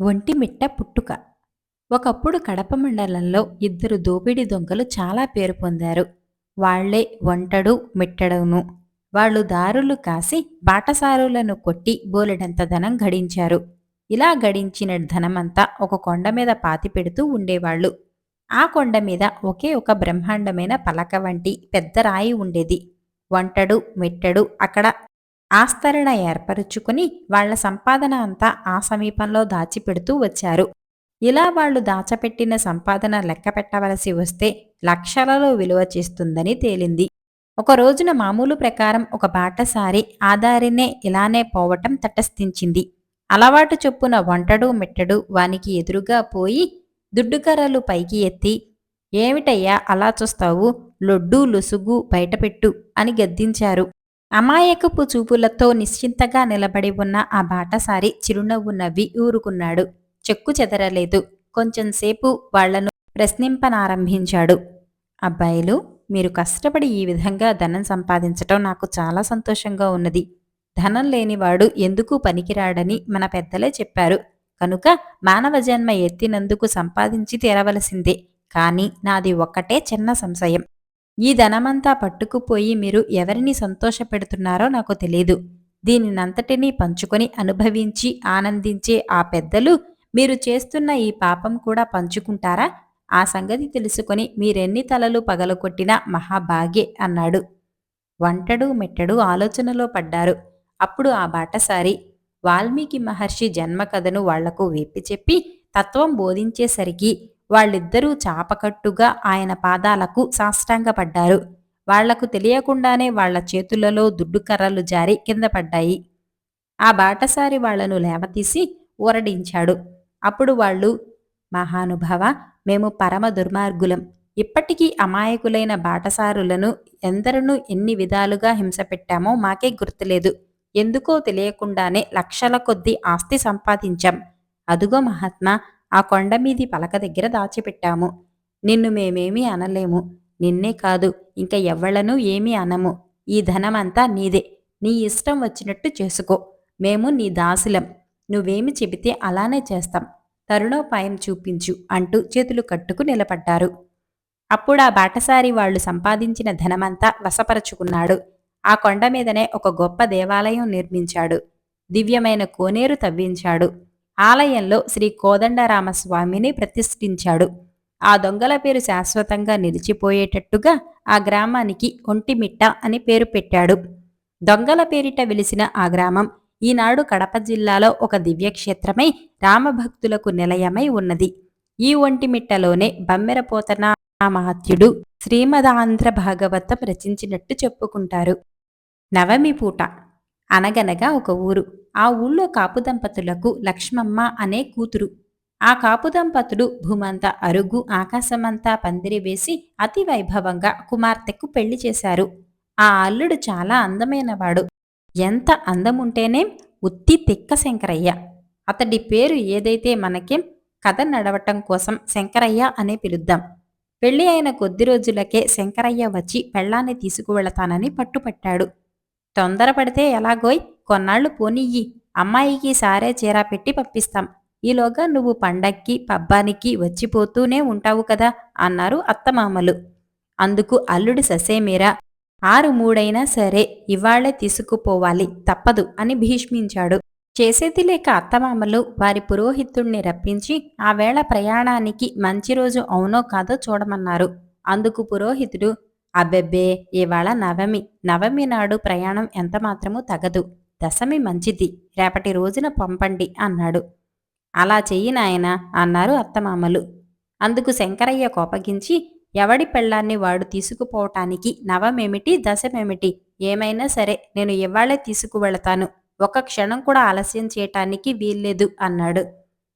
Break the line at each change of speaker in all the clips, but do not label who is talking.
ఒంటిమిట్ట పుట్టుక. ఒకప్పుడు కడప మండలంలో ఇద్దరు దోపిడీ దొంగలు చాలా పేరు పొందారు. వాళ్ళే వంటడు మిట్టడును. వాళ్ళు దారులు కాసి బాటసారులను కొట్టి బోలెడంత ధనం గడించారు. ఇలా గడించిన ధనమంతా ఒక కొండ మీద పాతి పెడుతూ ఉండేవాళ్ళు. ఆ కొండ మీద ఒకే ఒక బ్రహ్మాండమైన పలక వంటి పెద్ద రాయి ఉండేది. వంటడు మిట్టడు అక్కడ ఆస్తరణ ఏర్పరుచుకుని వాళ్ళ సంపాదన అంతా ఆ సమీపంలో దాచిపెడుతూ వచ్చారు. ఇలా వాళ్ళు దాచపెట్టిన సంపాదన లెక్క పెట్టవలసి వస్తే లక్షలలో విలువ చేస్తుందని తేలింది. ఒక రోజున మామూలు ప్రకారం ఒక బాటసారి ఆదారినే ఇలానే పోవటం తటస్థించింది. అలవాటు చొప్పున వంటడు మిట్టడు వానికి ఎదురుగా పోయి దుడ్డుకర్రలు పైకి ఎత్తి ఏమిటయ్యా అలా చూస్తావు? లొడ్డు లొసుగు బయటపెట్టు అని గద్దించారు. అమాయకపు చూపులతో నిశ్చింతగా నిలబడి ఉన్న ఆ బాటసారి చిరునవ్వు నవ్వి ఊరుకున్నాడు. చెక్కు చెదరలేదు. కొంచెంసేపు వాళ్ళను ప్రశ్నింపనారంభించాడు. అబ్బాయిలు మీరు కష్టపడి ఈ విధంగా ధనం సంపాదించటం నాకు చాలా సంతోషంగా ఉన్నది. ధనం లేనివాడు ఎందుకు పనికిరాడని మన పెద్దలే చెప్పారు. కనుక మానవ జన్మ ఎత్తినందుకు సంపాదించి తీరవలసిందే. కానీ నాది ఒక్కటే చిన్న సంశయం. ఈ ధనమంతా పట్టుకుపోయి మీరు ఎవరిని సంతోషపెడుతున్నారో నాకు తెలీదు. దీనినంతటినీ పంచుకొని అనుభవించి ఆనందించే ఆ పెద్దలు మీరు చేస్తున్న ఈ పాపం కూడా పంచుకుంటారా? ఆ సంగతి తెలుసుకొని మీరెన్ని తలలు పగలకొట్టినా మహాభాగే అన్నాడు. వంటడు మెట్టడు ఆలోచనలో పడ్డారు. అప్పుడు ఆ బాటసారి వాల్మీకి మహర్షి జన్మ కథను వాళ్ళకు వేపి చెప్పి తత్వం బోధించేసరికి వాళ్ళిద్దరూ చాపకట్టుగా ఆయన పాదాలకు సాష్టాంగపడ్డారు వాళ్ళకు తెలియకుండానే వాళ్ళ చేతులలో దుడ్డుకర్రలు జారి కింద పడ్డాయి. ఆ బాటసారి వాళ్ళను లేవతీసి ఊరడించాడు. అప్పుడు వాళ్ళు మహానుభావ మేము పరమ దుర్మార్గులం. ఇప్పటికీ అమాయకులైన బాటసారులను ఎందరను ఎన్ని విధాలుగా హింస పెట్టామో మాకే గుర్తులేదు. ఎందుకో తెలియకుండానే లక్షల కొద్దీ ఆస్తి సంపాదించాం. అదుగో మహాత్మా ఆ కొండ మీది పలక దగ్గర దాచిపెట్టాము. నిన్ను మేమేమీ అనలేము. నిన్నే కాదు ఇంక ఎవ్వళ్ళనూ ఏమీ అనము. ఈ ధనమంతా నీదే. నీ ఇష్టం వచ్చినట్టు చేసుకో. మేము నీ దాసులం. నువ్వేమి చెబితే అలానే చేస్తాం. తరుణోపాయం చూపించు అంటూ చేతులు కట్టుకు నిలబడ్డారు. అప్పుడు ఆ బాటసారి వాళ్ళు సంపాదించిన ధనమంతా వశపరచుకున్నాడు. ఆ కొండ మీదనే ఒక గొప్ప దేవాలయం నిర్మించాడు. దివ్యమైన కోనేరు తవ్వించాడు. ఆలయంలో శ్రీ కోదండరామస్వామిని ప్రతిష్ఠించాడు. ఆ దొంగల పేరు శాశ్వతంగా నిలిచిపోయేటట్టుగా ఆ గ్రామానికి ఒంటిమిట్ట అని పేరు పెట్టాడు. దొంగల పేరిట వెలిసిన ఆ గ్రామం ఈనాడు కడప జిల్లాలో ఒక దివ్యక్షేత్రమై రామభక్తులకు నిలయమై ఉన్నది. ఈ ఒంటిమిట్టలోనే బమ్మెరపోతన మహత్యుడు శ్రీమదాంధ్ర భాగవతం రచించినట్టు చెప్పుకుంటారు. నవమి పూట అనగనగా ఒక ఊరు. ఆ ఊళ్ళో కాపు దంపతులకు లక్ష్మమ్మ అనే కూతురు. ఆ కాపు దంపతులు భూమంతా అరుగు ఆకాశమంతా పందిరి వేసి అతి వైభవంగా కుమార్తెకు పెళ్ళి చేశారు. ఆ అల్లుడు చాలా అందమైనవాడు. ఎంత అందముంటేనే ఉత్తి తిక్క శంకరయ్య. అతడి పేరు ఏదైతే మనకేం కథ నడవటం కోసం శంకరయ్య అనే పిలుద్దాం. పెళ్ళి అయిన కొద్ది రోజులకే శంకరయ్య వచ్చి పెళ్ళాన్ని తీసుకువెళతానని పట్టుపట్టాడు. తొందరపడితే ఎలాగోయ్? కొన్నాళ్ళు పోనియ్యి. అమ్మాయికి సారే చీరా పెట్టి పంపిస్తాం. ఈలోగా నువ్వు పండక్కి పబ్బానికి వచ్చిపోతూనే ఉంటావు కదా? అన్నారు అత్తమామలు. అందుకు అల్లుడు ససేమీరా ఆరు మూడైనా సరే ఇవాళ్ళే తీసుకుపోవాలి తప్పదు అని భీష్మించాడు. చేసేది లేక అత్తమామలు వారి పురోహితుణ్ణి రప్పించి ఆ వేళ ప్రయాణానికి మంచి రోజు అవునో కాదో చూడమన్నారు. అందుకు పురోహితుడు అబ్బెబ్బే ఇవాళ నవమి. నవమి నాడు ప్రయాణం ఎంత మాత్రమూ తగదు. దశమి మంచిది. రేపటి రోజున పంపండి అన్నాడు. అలా చెయ్యి నాయనా అన్నారు అత్తమామలు. అందుకు శంకరయ్య కోపగించి ఎవడి పెళ్ళాన్ని వాడు తీసుకుపోవటానికి నవమేమిటి దశమేమిటి? ఏమైనా సరే నేను ఇవాళే తీసుకువెళతాను. ఒక క్షణం కూడా ఆలస్యం చేయటానికి వీల్లేదు అన్నాడు.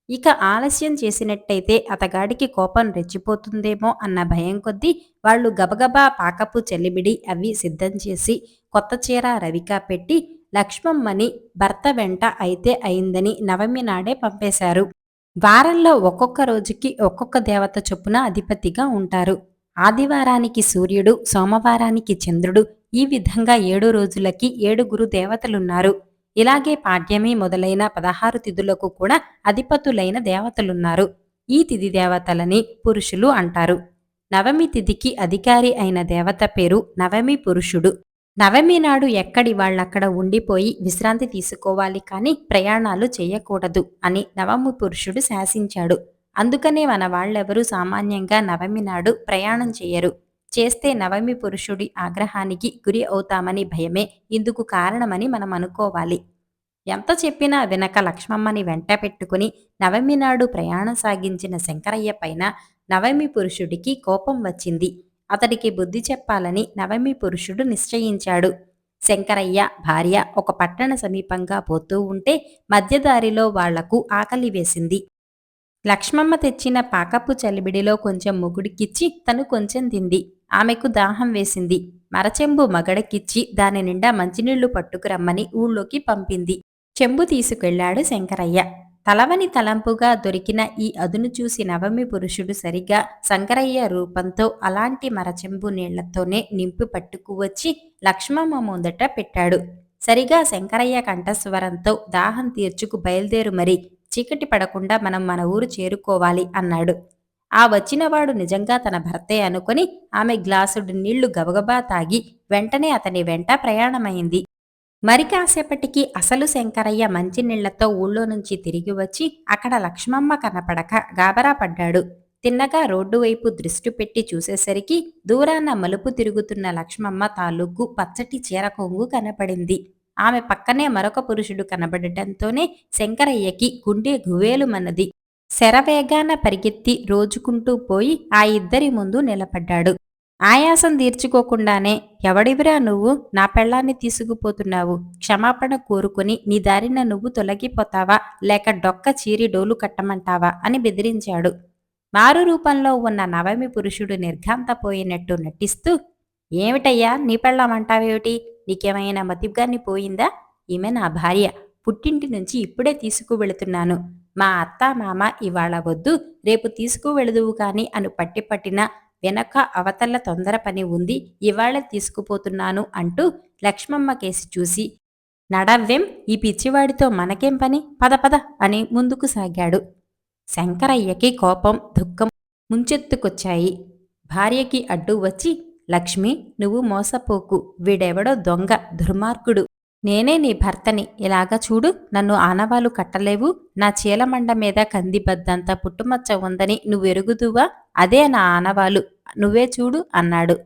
ఇక ఆలస్యం చేసినట్టయితే అతగాడికి కోపం రెచ్చిపోతుందేమో అన్న భయం కొద్దీ వాళ్ళు గబగబా పాకపు చెల్లిబిడి అవి సిద్ధం చేసి కొత్త చీర రవికా పెట్టి లక్ష్మమ్మని భర్త వెంట అయితే అయిందని నవమి నాడే పంపేశారు. వారంలో ఒక్కొక్క రోజుకి ఒక్కొక్క దేవత చొప్పున అధిపతిగా ఉంటారు. ఆదివారానికి సూర్యుడు సోమవారానికి చంద్రుడు ఈ విధంగా ఏడు రోజులకి ఏడుగురు దేవతలున్నారు. ఇలాగే పాడ్యమి మొదలైన పదహారు తిథులకు కూడా అధిపతులైన దేవతలున్నారు. ఈ తిథి దేవతలని పురుషులు అంటారు. నవమి తిథికి అధికారి అయిన దేవత పేరు నవమి పురుషుడు. నవమి నాడు ఎక్కడి వాళ్ళక్కడ ఉండిపోయి విశ్రాంతి తీసుకోవాలి కానీ ప్రయాణాలు చేయకూడదు అని నవమి పురుషుడు శాసించాడు. అందుకనే మన వాళ్ళెవరూ సామాన్యంగా నవమి నాడు ప్రయాణం చేయరు. చేస్తే నవమి పురుషుడి ఆగ్రహానికి గురి అవుతామని భయమే ఇందుకు కారణమని మనం అనుకోవాలి. ఎంత చెప్పినా వినక లక్ష్మమ్మని వెంట పెట్టుకుని నవమి నాడు ప్రయాణం సాగించిన శంకరయ్య పైన నవమి పురుషుడికి కోపం వచ్చింది. అతడికి బుద్ధి చెప్పాలని నవమి పురుషుడు నిశ్చయించాడు. శంకరయ్య భార్య ఒక పట్టణ సమీపంగా పోతూ ఉంటే మధ్యదారిలో వాళ్ళకు ఆకలి వేసింది. లక్ష్మమ్మ తెచ్చిన పాకపు చలిబిడిలో కొంచెం ముగుడికిచ్చి తను కొంచెం తింది. ఆమెకు దాహం వేసింది. మరచెంబు మగడకిచ్చి దాని నిండా మంచినీళ్ళు పట్టుకురమ్మని ఊళ్ళోకి పంపింది. చెంబు తీసుకెళ్ళాడు శంకరయ్య. తలవని తలంపుగా దొరికిన ఈ అదును చూసి నవమి పురుషుడు సరిగా శంకరయ్య రూపంతో అలాంటి మరచెంబు నీళ్ళతోనే నింపి పట్టుకువచ్చి లక్ష్మమ్మ ముందట పెట్టాడు. సరిగా శంకరయ్య కంఠస్వరంతో దాహం తీర్చుకు బయలుదేరు మరి. చీకటి పడకుండా మనం మన ఊరు చేరుకోవాలి అన్నాడు. ఆ వచ్చినవాడు నిజంగా తన భర్తే అనుకుని ఆమె గ్లాసుడు నీళ్ళు గబగబా తాగి వెంటనే అతని వెంట ప్రయాణమైంది. మరి కాసేపటికి అసలు శంకరయ్య మంచినీళ్ళతో ఊళ్ళో నుంచి తిరిగి వచ్చి అక్కడ లక్ష్మమ్మ కనపడక గాబరా పడ్డాడు. తిన్నగా రోడ్డు వైపు దృష్టి పెట్టి చూసేసరికి దూరాన మలుపు తిరుగుతున్న లక్ష్మమ్మ తాలూకు పచ్చటి చీర కొంగు కనపడింది. ఆమె పక్కనే మరొక పురుషుడు కనబడటంతోనే శంకరయ్యకి గుండె గువేలుమన్నది శరవేగాన పరిగెత్తి రోజుకుంటూ పోయి ఆ ఇద్దరి ముందు నిలబడ్డాడు. ఆయాసం తీర్చుకోకుండానే ఎవడివిరా నువ్వు? నా పెళ్ళాన్ని తీసుకుపోతున్నావు. క్షమాపణ కోరుకుని నీ దారిన నువ్వు తొలగిపోతావా? లేక డొక్క చీరి డోలు కట్టమంటావా? అని బెదిరించాడు. మారు రూపంలో ఉన్న నవమి పురుషుడు నిర్ఘాంతపోయినట్టు నటిస్తూ ఏమిటయ్యా? నీ పెళ్ళామంటావేమిటి నీకేమైనా మతిగాన్ని పోయిందా? ఈమె నా భార్య. పుట్టింటి నుంచి ఇప్పుడే తీసుకువెళుతున్నాను. మా అత్త మామ ఇవాళ వద్దు. రేపు తీసుకువెళదువు కానీ అను పట్టి పట్టిన వెనక అవతల తొందర పని ఉంది ఇవాళ తీసుకుపోతున్నాను అంటూ లక్ష్మమ్మ కేసి చూసి నడవ్వెం ఈ పిచ్చివాడితో మనకేం పని? పద పద అని ముందుకు సాగాడు. శంకరయ్యకి కోపం దుఃఖం ముంచెత్తుకొచ్చాయి. భార్యకి అడ్డు వచ్చి లక్ష్మి నువ్వు మోసపోకు. వీడెవడో దొంగ దుర్మార్గుడు. నేనే నీ భర్తని. ఇలాగా చూడు నన్ను ఆనవాలు కట్టలేవు. నా చీలమండ మీద కందిబద్దంత పుట్టుమచ్చ ఉందని నువ్వెరుగుదువా? అదే నా ఆనవాలు నువ్వే చూడు అన్నాడు.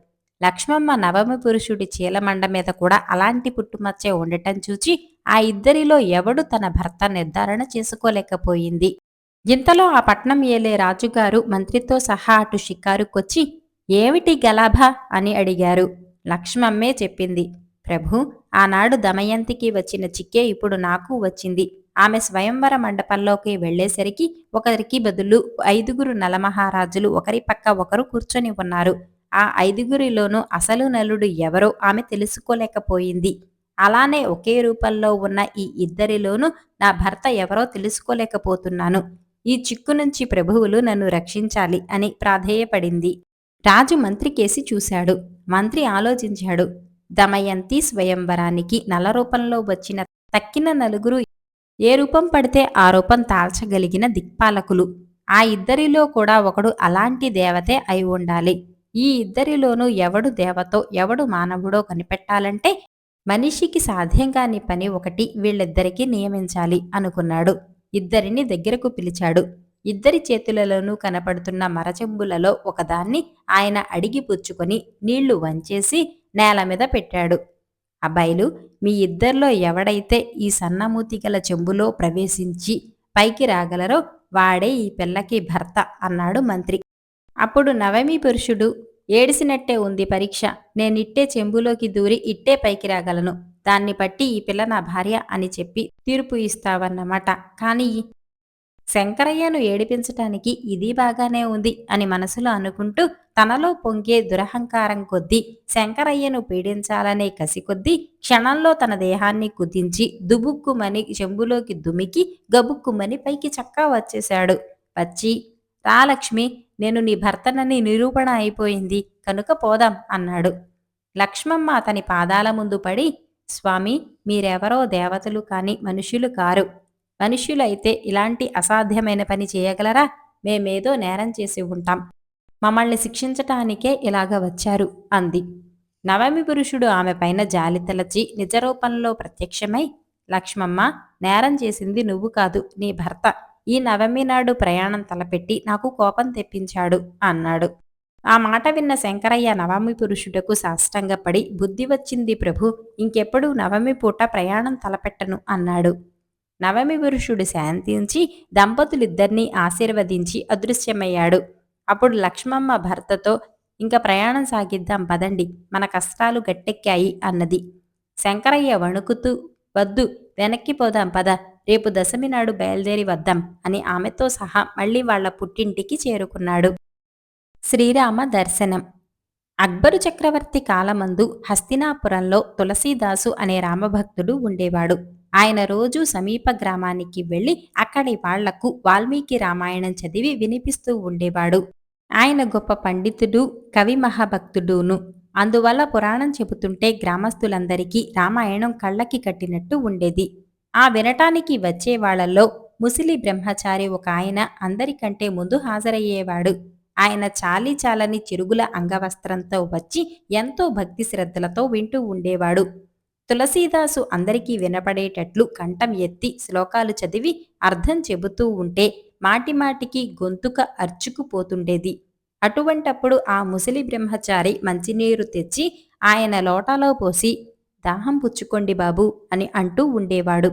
లక్ష్మమ్మ నవమి పురుషుడి చీలమండ మీద కూడా అలాంటి పుట్టుమచ్చే ఉండటం చూచి ఆ ఇద్దరిలో ఎవడు తన భర్త నిర్ధారణ చేసుకోలేకపోయింది. ఇంతలో ఆ పట్నం ఏలే రాజుగారు మంత్రితో సహా అటు షికారుకొచ్చి ఏమిటి గలాభ? అని అడిగారు. లక్ష్మమ్మే చెప్పింది ప్రభు ఆనాడు దమయంతికి వచ్చిన చిక్కే ఇప్పుడు నాకు వచ్చింది. ఆమె స్వయంవర మండపంలోకి వెళ్ళేసరికి ఒకరికి బదులు ఐదుగురు నలమహారాజులు ఒకరి పక్క ఒకరు కూర్చొని ఉన్నారు. ఆ ఐదుగురిలోనూ అసలు నలుడు ఎవరో ఆమె తెలుసుకోలేకపోయింది. అలానే ఒకే రూపంలో ఉన్న ఈ ఇద్దరిలోనూ నా భర్త ఎవరో తెలుసుకోలేకపోతున్నాను. ఈ చిక్కు నుంచి ప్రభువులు నన్ను రక్షించాలి అని ప్రాధేయపడింది. రాజు మంత్రి కేసి చూశాడు. మంత్రి ఆలోచించాడు. దమయంతి స్వయంవరానికి నల రూపంలో వచ్చిన తక్కిన నలుగురు ఏ రూపం పడితే ఆ రూపం తాల్చగలిగిన దిక్పాలకులు. ఆ ఇద్దరిలో కూడా ఒకడు అలాంటి దేవతే అయి ఉండాలి. ఈ ఇద్దరిలోనూ ఎవడు దేవతో ఎవడు మానవుడో కనిపెట్టాలంటే మనిషికి సాధ్యం కాని పని ఒకటి వీళ్ళిద్దరికీ నియమించాలి అనుకున్నాడు. ఇద్దరిని దగ్గరకు పిలిచాడు. ఇద్దరి చేతులలోనూ కనపడుతున్న మరచెంబులలో ఒకదాన్ని ఆయన అడిగి పుచ్చుకొని నీళ్ళు వంచేసి నేల మీద పెట్టాడు. అబ్బాయిలు మీ ఇద్దరిలో ఎవడైతే ఈ సన్నమూతి గల చెంబులో ప్రవేశించి పైకి రాగలరో వాడే ఈ పిల్లకి భర్త అన్నాడు మంత్రి. అప్పుడు నవమి పురుషుడు ఏడిసినట్టే ఉంది పరీక్ష. నేనిట్టే చెంబులోకి దూరి ఇట్టే పైకి రాగలను. దాన్ని బట్టి ఈ పిల్ల నా భార్య అని చెప్పి తీర్పు ఇస్తావన్నమాట. కానీ శంకరయ్యను ఏడిపించటానికి ఇది బాగానే ఉంది అని మనసులో అనుకుంటూ తనలో పొంగే దురహంకారం కొద్దీ శంకరయ్యను పీడించాలనే కసి కొద్దీ క్షణంలో తన దేహాన్ని కుదించి దుబుక్కుమని చెంబులోకి దుమికి గబుక్కుమని పైకి చక్కా వచ్చేశాడు. వచ్చి రాలక్ష్మి నేను నీ భర్తనని నిరూపణ అయిపోయింది కనుక పోదాం అన్నాడు. లక్ష్మమ్మ అతని పాదాల ముందు పడి స్వామి మీరెవరో దేవతలు కాని మనుషులు కారు. మనుష్యులైతే ఇలాంటి అసాధ్యమైన పని చేయగలరా? మేమేదో నేరం చేసి ఉంటాం. మమ్మల్ని శిక్షించటానికే ఇలాగ వచ్చారు అంది. నవమి పురుషుడు ఆమె పైన జాలి తలచి నిజరూపంలో ప్రత్యక్షమై లక్ష్మమ్మ నేరం చేసింది నువ్వు కాదు నీ భర్త. ఈ నవమి నాడు ప్రయాణం తలపెట్టి నాకు కోపం తెప్పించాడు అన్నాడు. ఆ మాట విన్న శంకరయ్య నవమి పురుషుడకు సాష్టంగపడి బుద్ధి వచ్చింది ప్రభు ఇంకెప్పుడు నవమి పూట ప్రయాణం తలపెట్టను అన్నాడు. నవమి పురుషుడు శాంతించి దంపతులిద్దరినీ ఆశీర్వదించి అదృశ్యమయ్యాడు. అప్పుడు లక్ష్మమ్మ భర్తతో ఇంకా ప్రయాణం సాగిద్దాం పదండి. మన కష్టాలు గట్టెక్కాయి అన్నది. శంకరయ్య వణుకుతూ వద్దు వెనక్కి పోదాం పద. రేపు దశమి నాడు బయలుదేరి వద్దాం అని ఆమెతో సహా మళ్ళీ వాళ్ళ పుట్టింటికి చేరుకున్నాడు. శ్రీరామ దర్శనం. అక్బరు చక్రవర్తి కాలమందు హస్తినాపురంలో తులసీదాసు అనే రామభక్తుడు ఉండేవాడు. ఆయన రోజూ సమీప గ్రామానికి వెళ్ళి అక్కడి వాళ్ళకు వాల్మీకి రామాయణం చదివి వినిపిస్తూ ఉండేవాడు. ఆయన గొప్ప పండితుడు కవి మహాభక్తుడును. అందువల్ల పురాణం చెబుతుంటే గ్రామస్తులందరికీ రామాయణం కళ్ళకి కట్టినట్టు ఉండేది. ఆ వినటానికి వచ్చే వాళ్ళలో ముసిలి బ్రహ్మచారి ఒక ఆయన అందరికంటే ముందు హాజరయ్యేవాడు. ఆయన చాలి చాలని చిరుగుల అంగవస్త్రంతో వచ్చి ఎంతో భక్తి శ్రద్ధలతో వింటూ ఉండేవాడు. తులసీదాసు అందరికీ వినపడేటట్లు కంఠం ఎత్తి శ్లోకాలు చదివి అర్థం చెబుతూ ఉంటే మాటిమాటికి గొంతుక అర్చుకుపోతుండేది. అటువంటప్పుడు ఆ ముసలి బ్రహ్మచారి మంచినీరు తెచ్చి ఆయన లోటాలో పోసి దాహం పుచ్చుకోండి బాబు అని అంటూ ఉండేవాడు.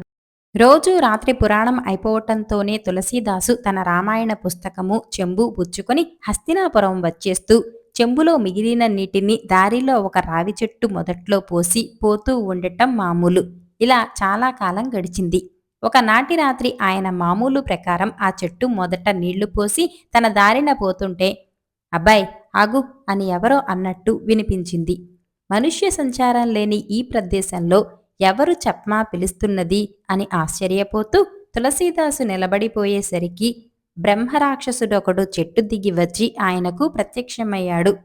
రోజూ రాత్రి పురాణం అయిపోవటంతోనే తులసీదాసు తన రామాయణ పుస్తకము చెంబు పుచ్చుకొని హస్తినాపురం వచ్చేస్తూ చెంబులో మిగిలిన నీటిని దారిలో ఒక రావి చెట్టు మొదట్లో పోసి పోతూ ఉండటం మామూలు. ఇలా చాలా కాలం గడిచింది. ఒకనాటి రాత్రి ఆయన మామూలు ప్రకారం ఆ చెట్టు మొదట నీళ్ళు పోసి తన దారిన పోతుంటే అబ్బాయి ఆగు అని ఎవరో అన్నట్టు వినిపించింది. మనుష్య సంచారం లేని ఈ ప్రదేశంలో ఎవరు చప్మా పిలుస్తున్నది అని ఆశ్చర్యపోతూ తులసీదాసు నిలబడిపోయేసరికి బ్రహ్మరాక్షసుడొకడు చెట్టు దిగి వచ్చి ఆయనకు ప్రత్యక్షమయ్యాడు.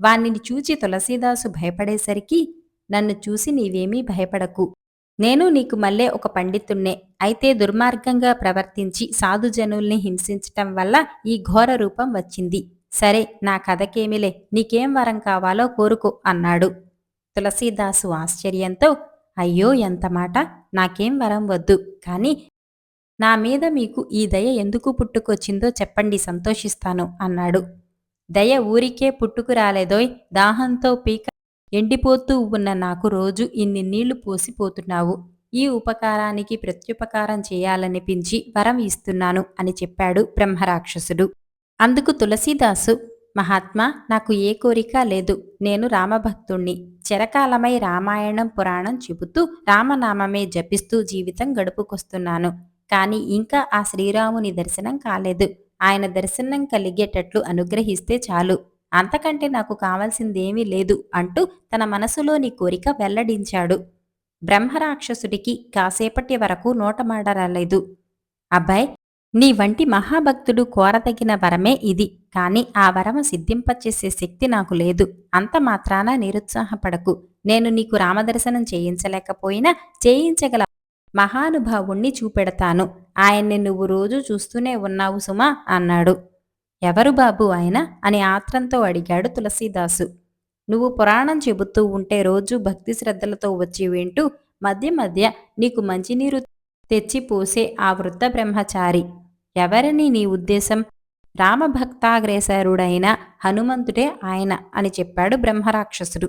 వానిని చూచి తులసీదాసు భయపడేసరికి నన్ను చూసి నీవేమీ భయపడకు. నేను నీకు మళ్ళీ ఒక పండితుణ్ణే. అయితే దుర్మార్గంగా ప్రవర్తించి సాధుజనుల్ని హింసించటం వల్ల ఈ ఘోర రూపం వచ్చింది. సరే నా కథకేమిలే? నీకేం వరం కావాలో కోరుకో అన్నాడు. తులసీదాసు ఆశ్చర్యంతో అయ్యో ఎంత మాట? నాకేం వరం వద్దు. కాని నా మీద మీకు ఈ దయ ఎందుకు పుట్టుకొచ్చిందో చెప్పండి సంతోషిస్తాను అన్నాడు. దయ ఊరికే పుట్టుకు రాలేదోయ్ దాహంతో పీక ఎండిపోతూ ఉన్న నాకు రోజు ఇన్ని నీళ్ళు పోసిపోతున్నావు ఈ ఉపకారానికి ప్రత్యుపకారం చేయాలనిపించి వరం ఇస్తున్నాను అని చెప్పాడు బ్రహ్మరాక్షసుడు. అందుకు తులసీదాసు మహాత్మా నాకు ఏ కోరిక లేదు నేను రామభక్తుణ్ణి. చిరకాలమై రామాయణం పురాణం చెబుతూ రామనామమే జపిస్తూ జీవితం గడుపుకొస్తున్నాను. కానీ ఇంకా ఆ శ్రీరాముని దర్శనం కాలేదు. ఆయన దర్శనం కలిగేటట్లు అనుగ్రహిస్తే చాలు. అంతకంటే నాకు కావాల్సిందేమీ లేదు అంటూ తన మనసులోని కోరిక వెల్లడించాడు. బ్రహ్మరాక్షసుడికి కాసేపటి వరకు నోటమాడరాలేదు. అబ్బాయ్ నీ వంటి మహాభక్తుడు కోరదగిన వరమే ఇది కాని ఆ వరం సిద్ధింపచేసే శక్తి నాకు లేదు. అంత మాత్రాన నిరుత్సాహపడకు. నేను నీకు రామదర్శనం చేయించలేకపోయినా చేయించగల మహానుభావుణ్ణి చూపెడతాను. ఆయన్ని నువ్వు రోజు చూస్తూనే ఉన్నావు సుమా అన్నాడు. ఎవరు బాబు ఆయన? అని ఆత్రంతో అడిగాడు తులసీదాసు. నువ్వు పురాణం చెబుతూ ఉంటే రోజు భక్తి శ్రద్ధలతో వచ్చి వింటూ మధ్య మధ్య నీకు మంచినీరు తెచ్చి పోసే ఆ వృద్ధ బ్రహ్మచారి. ఎవరిని నీ ఉద్దేశం? రామభక్తాగ్రేసరుడైన హనుమంతుడే ఆయన అని చెప్పాడు బ్రహ్మరాక్షసుడు.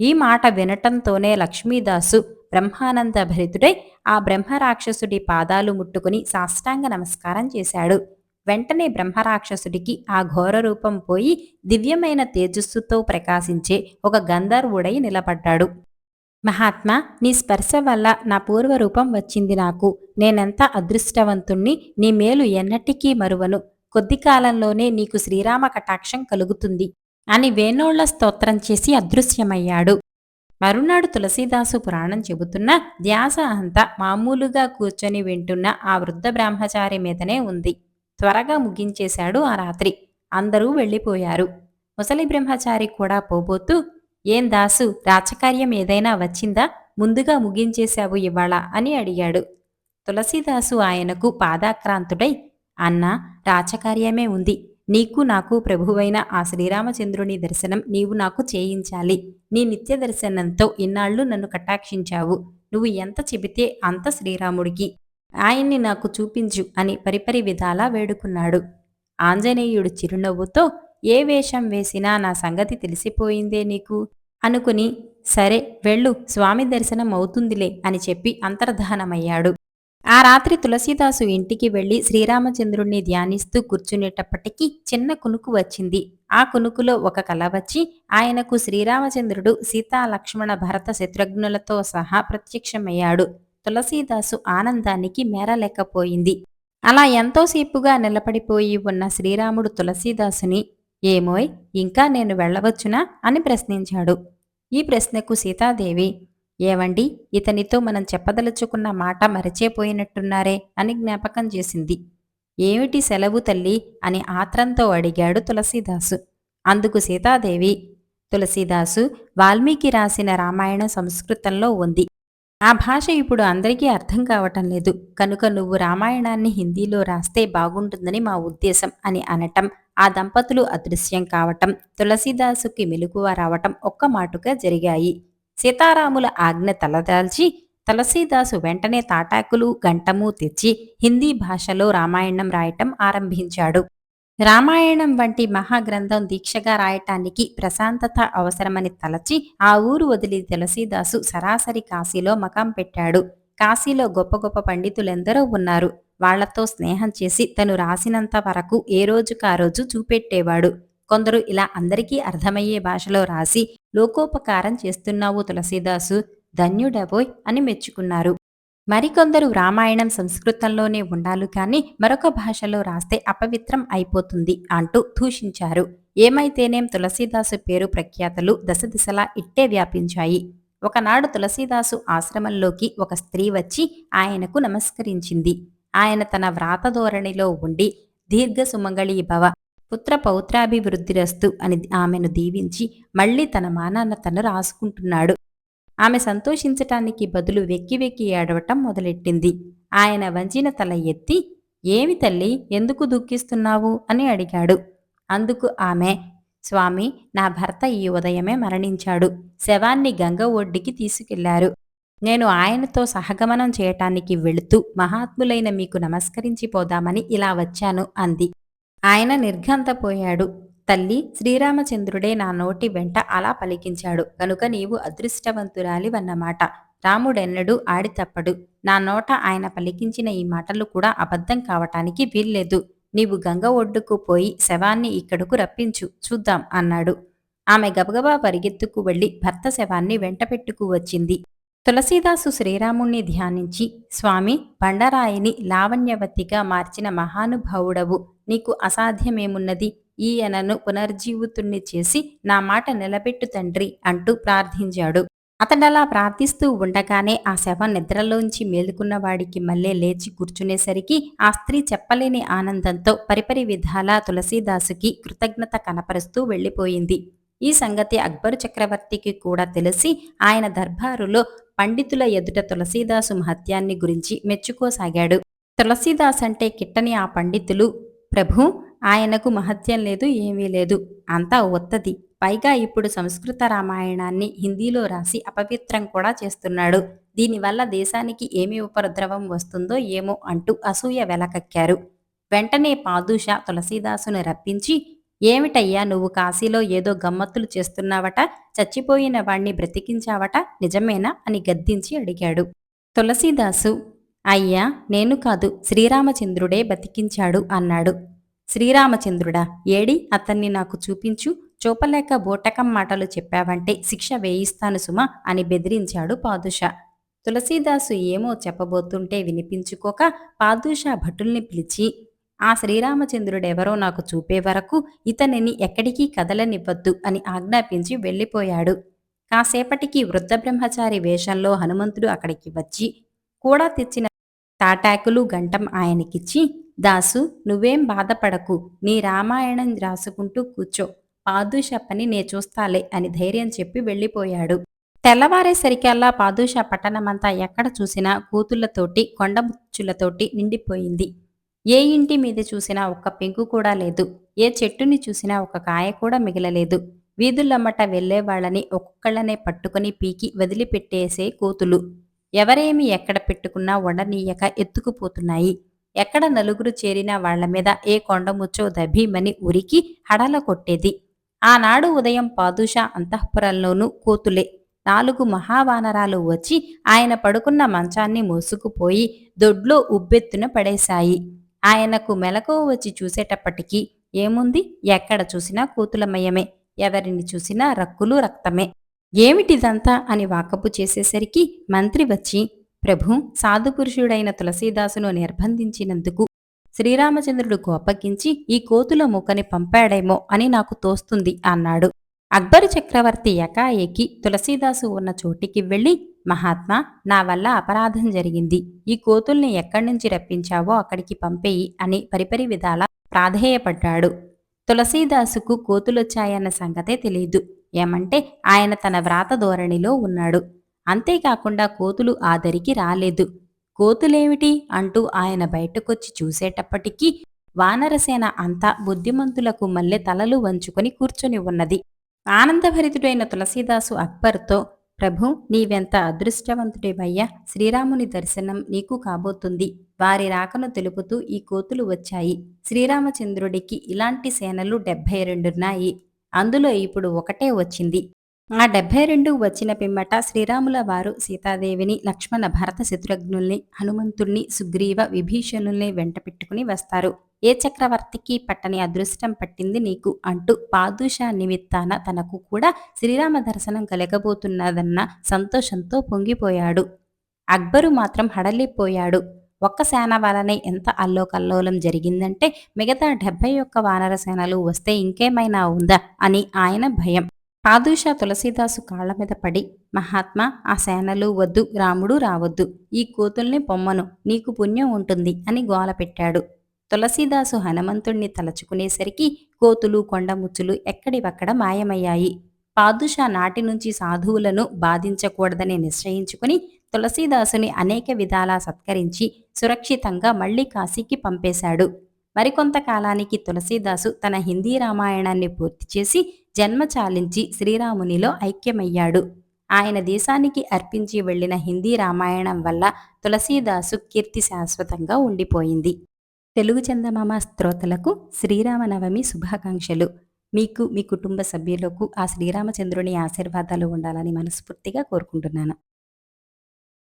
ఈ మాట వినటంతోనే లక్ష్మీదాసు బ్రహ్మానంద భరితుడై ఆ బ్రహ్మరాక్షసుడి పాదాలు ముట్టుకుని సాష్టాంగ నమస్కారం చేశాడు. వెంటనే బ్రహ్మరాక్షసుడికి ఆ ఘోర రూపం పోయి దివ్యమైన తేజస్సుతో ప్రకాశించే ఒక గంధర్వుడై నిలబడ్డాడు. మహాత్మా నీ స్పర్శ వల్ల నా పూర్వ రూపం వచ్చింది నాకు. నేనెంత అదృష్టవంతుణ్ణి నీ మేలు ఎన్నటికీ మరువను. కొద్ది కాలంలోనే నీకు శ్రీరామ కటాక్షం కలుగుతుంది. అని వేణోళ్ళ స్తోత్రం చేసి అదృశ్యమయ్యాడు. మరునాడు తులసీదాసు పురాణం చెబుతున్న ధ్యాస అంతా మామూలుగా కూర్చొని వింటున్న ఆ వృద్ధ బ్రహ్మచారి మీదనే ఉంది. త్వరగా ముగించేశాడు ఆ రాత్రి. అందరూ వెళ్ళిపోయారు. ముసలి బ్రహ్మచారి కూడా పోబోతూ ఏం దాసు రాచకార్యం ఏదైనా వచ్చిందా? ముందుగా ముగించేశావు ఇవాళ అని అడిగాడు. తులసీదాసు ఆయనకు పాదాక్రాంతుడై అన్నా రాచకార్యమే ఉంది. నీకు నాకు ప్రభువైన ఆ శ్రీరామచంద్రుని దర్శనం నీవు నాకు చేయించాలి. నీ నిత్య దర్శనంతో ఇన్నాళ్ళు నన్ను కటాక్షించావు. నువ్వు ఎంత చెబితే అంత శ్రీరాముడికి. ఆయన్ని నాకు చూపించు అని పరిపరి విధాలా వేడుకున్నాడు. ఆంజనేయుడు చిరునవ్వుతో ఏ వేషం వేసినా నా సంగతి తెలిసిపోయిందే నీకు? అనుకుని సరే వెళ్ళు స్వామి దర్శనం అవుతుందిలే అని చెప్పి అంతర్ధానమయ్యాడు. ఆ రాత్రి తులసీదాసు ఇంటికి వెళ్ళి శ్రీరామచంద్రుణ్ణి ధ్యానిస్తూ కూర్చునేటప్పటికీ చిన్న కునుకు వచ్చింది. ఆ కునుకులో ఒక కల వచ్చి ఆయనకు శ్రీరామచంద్రుడు సీతా లక్ష్మణ భరత శత్రుఘ్నులతో సహా ప్రత్యక్షమయ్యాడు. తులసీదాసు ఆనందానికి మేరలేకపోయింది. అలా ఎంతోసేపుగా నిలబడిపోయి ఉన్న శ్రీరాముడు తులసీదాసుని ఏమోయ్ ఇంకా నేను వెళ్ళవచ్చునా? అని ప్రశ్నించాడు. ఈ ప్రశ్నకు సీతాదేవి ఏవండి? ఇతనితో మనం చెప్పదలుచుకున్న మాట మరచేపోయినట్టున్నారే అని జ్ఞాపకం చేసింది. ఏమిటి సెలవు తల్లి? అని ఆత్రంతో అడిగాడు తులసీదాసు. అందుకు సీతాదేవి తులసీదాసు వాల్మీకి రాసిన రామాయణం సంస్కృతంలో ఉంది. ఆ భాష ఇప్పుడు అందరికీ అర్థం కావటం లేదు. కనుక నువ్వు రామాయణాన్ని హిందీలో రాస్తే బాగుంటుందని మా ఉద్దేశం అని అనటం ఆ దంపతులు అదృశ్యం కావటం తులసీదాసుకి మెలకువ రావటం ఒక్క మాటుగా జరిగాయి. సీతారాముల ఆజ్ఞ తలదాల్చి తులసీదాసు వెంటనే తాటాకులు గంటము తెచ్చి హిందీ భాషలో రామాయణం రాయటం ఆరంభించాడు. రామాయణం వంటి మహాగ్రంథం దీక్షగా రాయటానికి ప్రశాంతత అవసరమని తలచి ఆ ఊరు వదిలి తులసీదాసు సరాసరి కాశీలో మకాం పెట్టాడు. కాశీలో గొప్ప గొప్ప పండితులెందరో ఉన్నారు. వాళ్ళతో స్నేహం చేసి తను రాసినంత వరకు ఏ రోజుకా రోజు చూపెట్టేవాడు. కొందరు ఇలా అందరికీ అర్థమయ్యే భాషలో రాసి లోకోపకారం చేస్తున్నావు తులసీదాసు ధన్యుడబోయ్ అని మెచ్చుకున్నారు. మరికొందరు రామాయణం సంస్కృతంలోనే ఉండాలి కానీ మరొక భాషలో రాస్తే అపవిత్రం అయిపోతుంది అంటూ దూషించారు. ఏమైతేనేం తులసీదాసు పేరు ప్రఖ్యాతలు దశ దిశలా ఇట్టే వ్యాపించాయి. ఒకనాడు తులసీదాసు ఆశ్రమంలోకి ఒక స్త్రీ వచ్చి ఆయనకు నమస్కరించింది. ఆయన తన వ్రాత ధోరణిలో ఉండి దీర్ఘ సుమంగళీ భవ పుత్ర పౌత్రాభివృద్ధిరస్తు అని ఆమెను దీవించి మళ్ళీ తన మానాన్న తను రాసుకుంటున్నాడు. ఆమె సంతోషించటానికి బదులు వెక్కి వెక్కి ఏడవటం మొదలెట్టింది. ఆయన వంచిన తల ఎత్తి ఏమి తల్లి ఎందుకు దుఃఖిస్తున్నావు? అని అడిగాడు. అందుకు ఆమె స్వామి నా భర్త ఈ ఉదయమే మరణించాడు. శవాన్ని గంగ ఒడ్డుకి తీసుకెళ్ళారు. నేను ఆయనతో సహగమనం చేయటానికి వెళుతూ మహాత్ములైన మీకు నమస్కరించి పోదామని ఇలా వచ్చాను అంది. ఆయన నిర్ఘంతపోయాడు. తల్లి శ్రీరామచంద్రుడే నా నోటి వెంట అలా పలికించాడు. కనుక నీవు అదృష్టవంతురాలివన్నమాట రాముడెన్నడూ ఆడి తప్పడు నా నోట ఆయన పలికించిన ఈ మాటలు కూడా అబద్ధం కావటానికి వీల్లేదు. నీవు గంగ ఒడ్డుకు పోయి శవాన్ని ఇక్కడకు రప్పించు. చూద్దాం అన్నాడు. ఆమె గబగబా పరిగెత్తుకు వెళ్ళి భర్త శవాన్ని వెంటపెట్టుకు వచ్చింది. తులసీదాసు శ్రీరాముణ్ణి ధ్యానించి స్వామి బండరాయిని లావణ్యవతిగా మార్చిన మహానుభావుడవు. నీకు అసాధ్యమేమున్నది? ఈయనను పునర్జీవితుణ్ణి చేసి నా మాట నిలబెట్టు తండ్రి అంటూ ప్రార్థించాడు. అతడలా ప్రార్థిస్తూ ఉండగానే ఆ శవం నిద్రలోంచి మేలుకున్న వాడికి మళ్ళీ లేచి కూర్చునేసరికి ఆ స్త్రీ చెప్పలేని ఆనందంతో పరిపరి విధాలా తులసీదాసుకి కృతజ్ఞత కనపరుస్తూ వెళ్ళిపోయింది. ఈ సంగతి అక్బరు చక్రవర్తికి కూడా తెలిసి ఆయన దర్బారులో పండితుల ఎదుట తులసీదాసు మహత్యాన్ని గురించి మెచ్చుకోసాగాడు. తులసీదాస్ అంటే కిట్టని ఆ పండితులు ప్రభు ఆయనకు మహత్యం లేదు ఏమీ లేదు. అంతా ఒత్తది. పైగా ఇప్పుడు సంస్కృత రామాయణాన్ని హిందీలో రాసి అపవిత్రం కూడా చేస్తున్నాడు. దీనివల్ల దేశానికి ఏమి ఉపద్రవం వస్తుందో ఏమో అంటూ అసూయ వెలకక్కారు. వెంటనే పాదుషా తులసీదాసును రప్పించి ఏమిటయ్యా నువ్వు కాశీలో ఏదో గమ్మత్తులు చేస్తున్నావట? చచ్చిపోయిన వాణ్ణి బ్రతికించావట? నిజమేనా? అని గద్దించి అడిగాడు. తులసీదాసు అయ్యా నేను కాదు శ్రీరామచంద్రుడే బతికించాడు అన్నాడు. శ్రీరామచంద్రుడా ఏడి అతన్ని నాకు చూపించు చూపలేక బోటకం మాటలు చెప్పావంటే శిక్ష వేయిస్తాను సుమా అని బెదిరించాడు పాదుషా. తులసీదాసు ఏమో చెప్పబోతుంటే వినిపించుకోక పాదుషా భటుల్ని పిలిచి ఆ శ్రీరామచంద్రుడెవరో నాకు చూపే వరకు ఇతనిని ఎక్కడికి కదలనివ్వద్దు అని ఆజ్ఞాపించి వెళ్ళిపోయాడు. కాసేపటికి వృద్ధ బ్రహ్మచారి వేషంలో హనుమంతుడు అక్కడికి వచ్చి కూడా తెచ్చిన తాటాకులు గంటం ఆయనకిచ్చి దాసు నువ్వేం బాధపడకు. నీ రామాయణం రాసుకుంటూ కూర్చో. పాదుషా పని నే చూస్తాలే అని ధైర్యం చెప్పి వెళ్ళిపోయాడు. తెల్లవారేసరికల్లా పాదుషా పట్టణమంతా ఎక్కడ చూసినా కూతుళ్ళతోటి కొండముచ్చులతోటి నిండిపోయింది. ఏ ఇంటి మీద చూసినా ఒక్క పెంకు కూడా లేదు. ఏ చెట్టుని చూసినా ఒక కాయ కూడా మిగలలేదు. వీధులమ్మట వెళ్ళే వాళ్ళని ఒక్కొక్కళ్ళనే పట్టుకుని పీకి వదిలిపెట్టేసే కోతులు. ఎవరేమి ఎక్కడ పెట్టుకున్నా వండనీయక ఎత్తుకుపోతున్నాయి. ఎక్కడ నలుగురు చేరినా వాళ్ళ మీద ఏ కొండముచ్చో దభీమని ఉరికి హడల కొట్టేది. ఆనాడు ఉదయం పాదుషా అంతఃపురంలోనూ కోతులే. నాలుగు మహావానరాలు వచ్చి ఆయన పడుకున్న మంచాన్ని మోసుకుపోయి దొడ్లో ఉబ్బెత్తున పడేశాయి. ఆయనకు మెలకువ వచ్చి చూసేటప్పటికీ ఏముంది? ఎక్కడ చూసినా కూతులమయమే. ఎవరిని చూసినా రక్కులు రక్తమే. ఏమిటిదంతా అని వాకపు చేసేసరికి మంత్రి వచ్చి ప్రభు సాధుపురుషుడైన తులసీదాసును నిర్బంధించినందుకు శ్రీరామచంద్రుడు కోపగించి ఈ కోతుల మూకని పంపాడేమో అని నాకు తోస్తుంది అన్నాడు. అక్బరు చక్రవర్తి ఎకాఏకి తులసీదాసు ఉన్న చోటికి వెళ్ళి మహాత్మా నా వల్ల అపరాధం జరిగింది. ఈ కోతుల్ని ఎక్కడి నుంచి రప్పించావో అక్కడికి పంపేయి అని పరిపరి విధాల ప్రాధేయపడ్డాడు. తులసీదాసుకు కోతులొచ్చాయన్న సంగతే తెలియదు ఏమంటే ఆయన తన వ్రాత ధోరణిలో ఉన్నాడు. అంతేకాకుండా కోతులు ఆ దరికి రాలేదు. కోతులేమిటి? అంటూ ఆయన బయటకొచ్చి చూసేటప్పటికీ వానరసేన అంతా బుద్ధిమంతులకు మల్లె తలలు వంచుకొని కూర్చొని ఉన్నది. ఆనందభరితుడైన తులసీదాసు అక్బర్తో ప్రభు నీవెంత అదృష్టవంతుడేవయ్యా. శ్రీరాముని దర్శనం నీకు కాబోతుంది. వారి రాకను తెలుపుతూ ఈ కోతులు వచ్చాయి. శ్రీరామచంద్రుడికి ఇలాంటి సేనలు డెబ్భై రెండున్నాయి. అందులో ఇప్పుడు ఒకటే వచ్చింది. ఆ డెబ్బై రెండు వచ్చిన పిమ్మట శ్రీరాముల వారు సీతాదేవిని లక్ష్మణ భరత శత్రుఘ్నుల్ని హనుమంతుణ్ణి సుగ్రీవ విభీషణుల్ని వెంట పెట్టుకుని వస్తారు. ఏ చక్రవర్తికి పట్టని అదృష్టం పట్టింది నీకు? అంటూ పాదుషా నిమిత్తాన తనకు కూడా శ్రీరామ దర్శనం కలగబోతున్నదన్న సంతోషంతో పొంగిపోయాడు. అక్బరు మాత్రం హడలిపోయాడు. ఒక్క సేన వలనే ఎంత అల్లోకల్లోలం జరిగిందంటే మిగతా డెబ్బై ఒక్క వానర సేనలు వస్తే ఇంకేమైనా ఉందా అని ఆయన భయం. పాదుషా తులసీదాసు కాళ్ళ మీద పడి మహాత్మా ఆ సేనలు వద్దు రాముడు రావద్దు. ఈ కూతుల్ని పొమ్మను నీకు పుణ్యం ఉంటుంది అని గోల పెట్టాడు. తులసీదాసు హనుమంతుణ్ణి తలచుకునేసరికి కోతులు కొండముచ్చులు ఎక్కడివక్కడ మాయమయ్యాయి. పాదుషా నాటి నుంచి సాధువులను బాధించకూడదని నిశ్చయించుకుని తులసీదాసుని అనేక విధాలా సత్కరించి సురక్షితంగా మళ్ళీ కాశీకి పంపేశాడు. మరికొంతకాలానికి తులసీదాసు తన హిందీ రామాయణాన్ని పూర్తి చేసి జన్మ చాలించి శ్రీరామునిలో ఐక్యమయ్యాడు. ఆయన దేశానికి అర్పించి వెళ్ళిన హిందీ రామాయణం వల్ల తులసీదాసు కీర్తి శాశ్వతంగా ఉండిపోయింది. తెలుగు చందమామ శ్రోతలకు శ్రీరామనవమి శుభాకాంక్షలు. మీకు మీ కుటుంబ సభ్యులకు ఆ శ్రీరామచంద్రుని ఆశీర్వాదాలు ఉండాలని మనస్ఫూర్తిగా కోరుకుంటున్నాను.